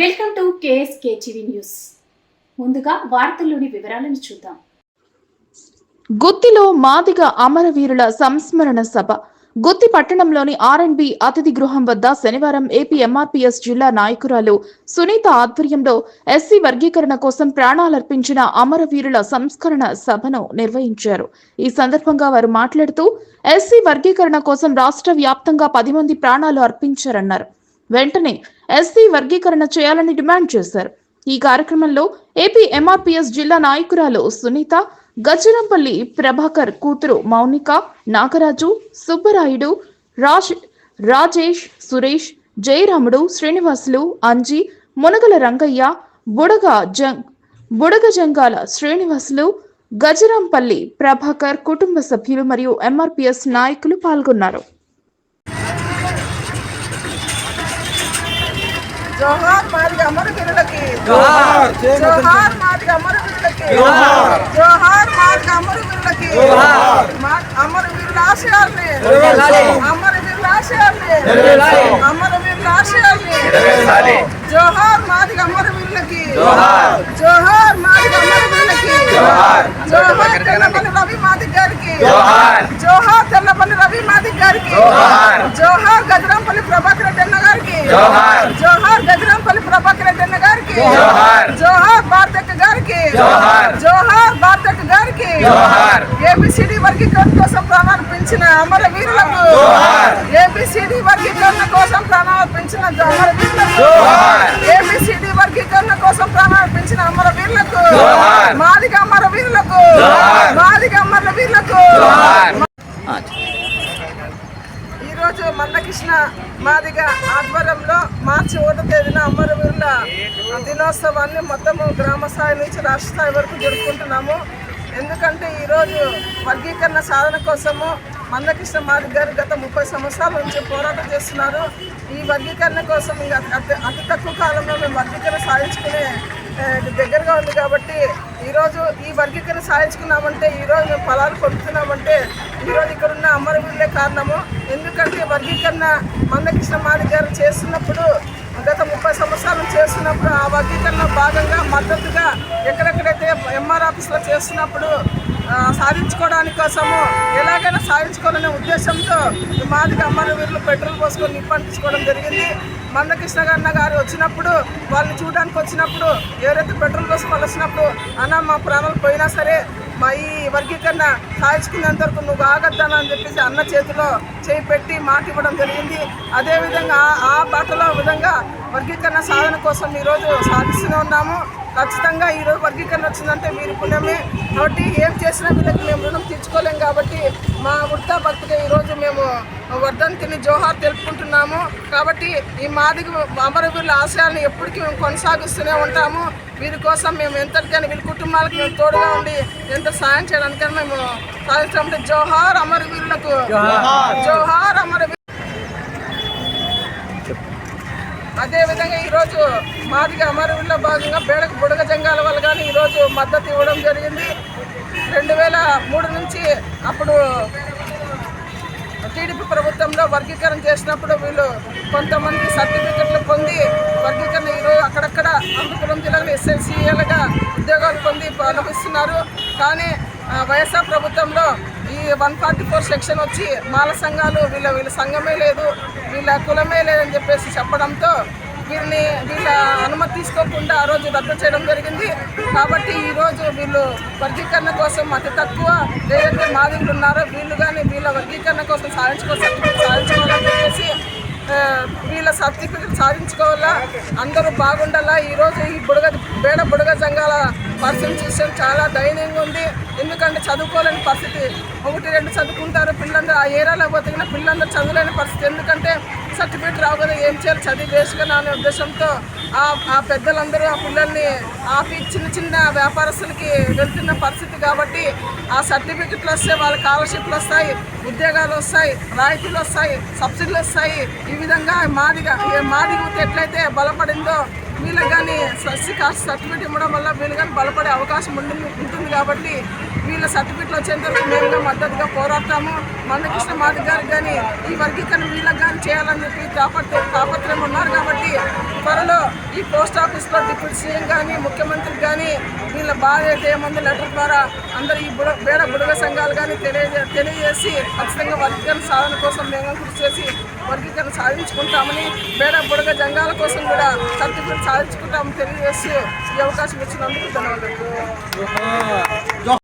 Welcome to KSK TV news. ముందుగా వార్తల్లోని వివరాలను చూద్దాం. గుత్తిలో మాదిగ అమరవీరుల సంస్మరణ సభ. గుత్తి పట్టణంలోని ఆర్ఎండ్బి అతిథి గృహం వద్ద శనివారం ఏపీ ఎంఆర్పీఎస్ జిల్లా నాయకురాలు సునీత ఆధ్వర్యంలో ఎస్సీ వర్గీకరణ కోసం ప్రాణాలర్పించిన అమరవీరుల సంస్కరణ సభను నిర్వహించారు. ఈ సందర్భంగా వారు మాట్లాడుతూ ఎస్సీ వర్గీకరణ కోసం రాష్ట్ర వ్యాప్తంగా పది మంది ప్రాణాలు అర్పించారన్నారు. వెంటనే ఎస్సీ వర్గీకరణ చేయాలని డిమాండ్ చేశారు. ఈ కార్యక్రమంలో ఏపీ ఎంఆర్పీఎస్ జిల్లా నాయకురాలు సునీత గజరంపల్లి ప్రభాకర్ కూతురు మౌనిక నాగరాజు సుబ్బరాయుడు రాజ్ రాజేష్ సురేష్ జయరాముడు శ్రీనివాసులు అంజి మునగల రంగయ్య బుడగ జంగ్ బుడగ జంగాల శ్రీనివాసులు గజరాంపల్లి ప్రభాకర్ కుటుంబ సభ్యులు మరియు ఎంఆర్పీఎస్ నాయకులు పాల్గొన్నారు. జోహార్ మాదిగ అమరవీరులకి జోహార్. జోహార్ మాదిగ అమరవీరులకి జోహార్. జోహార్ మాదిగ అమరవీరులకి జోహార్. మా- అమరవీరుల ఆశయాల్ని నెరవేర్చాలి. అమరవీరుల ఆశయాల్ని నెరవేర్చాలి. అమరవీరుల ఆశయాల్ని నెరవేర్చాలి. జోహార్ మాదిగ అమరవీరులకి జోహార్. జోహార్ మాదిగ అమరవీరులకి జోహార్. జోహార్ తెల్లపల్లి రవి మాదిగ గారికి జోహార్. జోహార్ తెల్లపల్లి రవి మాదిగ గారికి జోహార్. జోహార్ గజరంపల్లి ప్రభాకర్ రెడ్డి అన్న గారికి జోహార్. జోహార్ గజరంపల్లి ప్రభాకర్ రెడ్డి అన్న గారికి జోహార్. జోహార్ భారతక్క గారికి జోహార్. జోహార్ భారతక్క గారికి జోహార్. ఏబిసిడి వర్గీకరణ కోసం ప్రాణాలు పెంచిన అమర వీరులకు జోహార్. ఏబిసిడి వర్గీకరణ కోసం ప్రాణాలు పెంచిన అమర వీరులకు జోహార్. ఏబిసిడి వర్గీకరణ కోసం ప్రాణాలు పెంచిన అమర వీరులకు జోహార్. మాదిగ అమర వీరులకు జోహార్. మాదిగ అమర వీరులకు జోహార్. ఈ రోజు మందకృష్ణ మాదిగ ఆధ్వర్యంలో మార్చి ఒకటో తేదీన అమరవీరుల దినోత్సవాన్ని మొత్తము గ్రామ స్థాయి నుంచి రాష్ట్ర స్థాయి వరకు జరుపుకుంటున్నాము ఎందుకంటే ఈరోజు వర్గీకరణ సాధన కోసము మందకృష్ణ మాదిగ గారు గత ముప్పై సంవత్సరాల నుంచి పోరాటం చేస్తున్నారు. ఈ వర్గీకరణ కోసం అతి అతి తక్కువ కాలంలో మేము వర్గీకరణ సాధించుకునే దగ్గరగా ఉంది కాబట్టి ఈరోజు ఈ వర్గీకరణ సాధించుకున్నామంటే ఈరోజు మేము ఫలాలు పొందుతున్నామంటే ఈరోజు ఇక్కడ ఉన్న అమరవీరులే కారణము. ఎందుకంటే వర్గీకరణ మందకృష్ణ మాది గారు చేస్తున్నప్పుడు గత ముప్పై సంవత్సరాలు చేస్తున్నప్పుడు ఆ వర్గీకరణ భాగంగా మద్దతుగా ఎక్కడెక్కడ ఎక్కడెక్కడైతే ఎంఆర్ ఆఫీస్లో చేస్తున్నప్పుడు సాధించుకోవడానికి కోసము ఎలాగైనా సాధించుకోవాలనే ఉద్దేశంతో మాదిగా మాదిగ అమరవీరులు పెట్రోల్ పోసుకొని నిప్పంటించుకోవడం జరిగింది. మందకృష్ణ గన్న గారు వచ్చినప్పుడు వాళ్ళని చూడడానికి వచ్చినప్పుడు ఎవరైతే పెట్రోల్ కోసం వాళ్ళు వచ్చినప్పుడు అన్న మా ప్రాణాలు పోయినా సరే మా ఈ వర్గీకరణ సాధించుకునేంత వరకు నువ్వు ఆగద్దాను అని చెప్పేసి అన్న చేతిలో చేయి పెట్టి మాట ఇవ్వడం జరిగింది. అదేవిధంగా ఆ- ఆ బాటలో విధంగా వర్గీకరణ సాధన కోసం ఈరోజు సాధిస్తూనే ఉన్నాము. ఖచ్చితంగా ఈరోజు వర్గీకరణ వచ్చిందంటే వీరి పుణ్యమే. కాబట్టి ఏం చేసినా వీళ్ళకి మేము రుణం తీర్చుకోలేం కాబట్టి మా వృత్తా భక్తిగా ఈరోజు మేము వర్ధంతిని జోహార్ తెలుపుకుంటున్నాము. కాబట్టి ఈ మాదిగ అమరవీరుల ఆశయాలను ఎప్పటికీ మేము కొనసాగిస్తూనే ఉంటాము. వీరి కోసం మేము ఎంతటికైనా వీరి కుటుంబాలకు మేము తోడుగా ఉండి ఎంత సాయం చేయడానికైనా మేము సాధిస్తామంటే జోహార్ అమరవీరులకు జోహార్ అమరవీరు అదేవిధంగా ఈరోజు మాదిగా అమరవీరులో భాగంగా బేడకు బుడగ జంగాల వల్ల కానీ ఈరోజు మద్దతు ఇవ్వడం జరిగింది. రెండు వేల మూడు నుంచి అప్పుడు టీడీపీ ప్రభుత్వంలో వర్గీకరణ చేసినప్పుడు వీళ్ళు కొంతమంది సర్టిఫికెట్లు పొంది వర్గీకరణ ఈరోజు అక్కడక్కడ అనంతపురం జిల్లాలో ఎస్ఎల్సీఏలుగా ఉద్యోగాలు పొంది అనుభవిస్తున్నారు కానీ వైఎస్ఆర్ ప్రభుత్వంలో ఈ వన్ ఫార్టీ ఫోర్ సెక్షన్ వచ్చి మాల సంఘాలు వీళ్ళ వీళ్ళ సంఘమే లేదు వీళ్ళ కులమే లేదని చెప్పేసి చెప్పడంతో వీరిని వీళ్ళ అనుమతి తీసుకోకుండా ఆ రోజు రద్దు చేయడం జరిగింది. కాబట్టి ఈరోజు వీళ్ళు వర్గీకరణ కోసం అతి తక్కువ ఏదైతే మాదిగులు ఉన్నారో వీళ్ళు కానీ వీళ్ళ వర్గీకరణ కోసం సాధించుకో సర్టిఫికేట్ సాధించుకోవాలని చెప్పేసి వీళ్ళ సర్టిఫికెట్ సాధించుకోవాలా అందరూ బాగుండాలా? ఈరోజు ఈ బుడగ బేడ బుడగ సంఘాల పరిస్థితి చూసాం చాలా దయనీయంగా ఉంది. ఎందుకంటే చదువుకోలేని పరిస్థితి. ఒకటి రెండు చదువుకుంటారు పిల్లలందరూ ఆ ఏరియాలో పోతే పిల్లలందరూ చదువులేని పరిస్థితి. ఎందుకంటే సర్టిఫికేట్ రావు కదా ఏం చేయాలి? చదివి వేసుకున్నా అనే ఉద్దేశంతో ఆ పెద్దలందరూ ఆ పిల్లల్ని ఆపి చిన్న చిన్న వ్యాపారస్తులకి వెళ్తున్న పరిస్థితి కాబట్టి ఆ సర్టిఫికెట్లు వస్తే వాళ్ళ స్కాలర్షిప్లు వస్తాయి ఉద్యోగాలు వస్తాయి రాయితీలు వస్తాయి సబ్సిడీలు వస్తాయి. ఈ విధంగా మాదిగా ఈ ఎట్లయితే బలపడిందో వీళ్ళకి కానీ సస్సి కాస్ట్ సర్టిఫికేట్ ఇవ్వడం వల్ల వీళ్ళు కానీ బలపడే అవకాశం ఉంటుంది ఉంటుంది కాబట్టి వీళ్ళ సర్టిఫికెట్లు వచ్చేంత వరకు మద్దతుగా పోరాడతాము. మందకృష్ణ మాది గారికి కానీ ఈ వర్గీకరణ వీళ్ళకి కానీ చేయాలని చెప్పి తాపత్ర తాపత్రయం ఉన్నారు కాబట్టి త్వరలో ఈ పోస్ట్ ఆఫీస్లో డిప్యూటీ సీఎం కానీ ముఖ్యమంత్రికి కానీ వీళ్ళ బాధ అయితే ఏముంది లెటర్ ద్వారా అందరు ఈ బుడ బేడ బుడగ సంఘాలు కానీ తెలియజే తెలియజేసి ఖచ్చితంగా వర్గీకరణ సాధన కోసం మేము కృషి చేసి వర్గీకరణ సాధించుకుంటామని బేడ బుడగ జంగాల కోసం కూడా సర్టిఫికేట్ సాధించుకుంటామని తెలియజేసి ఈ అవకాశం ఇచ్చినందుకు ధన్యవాదాలు.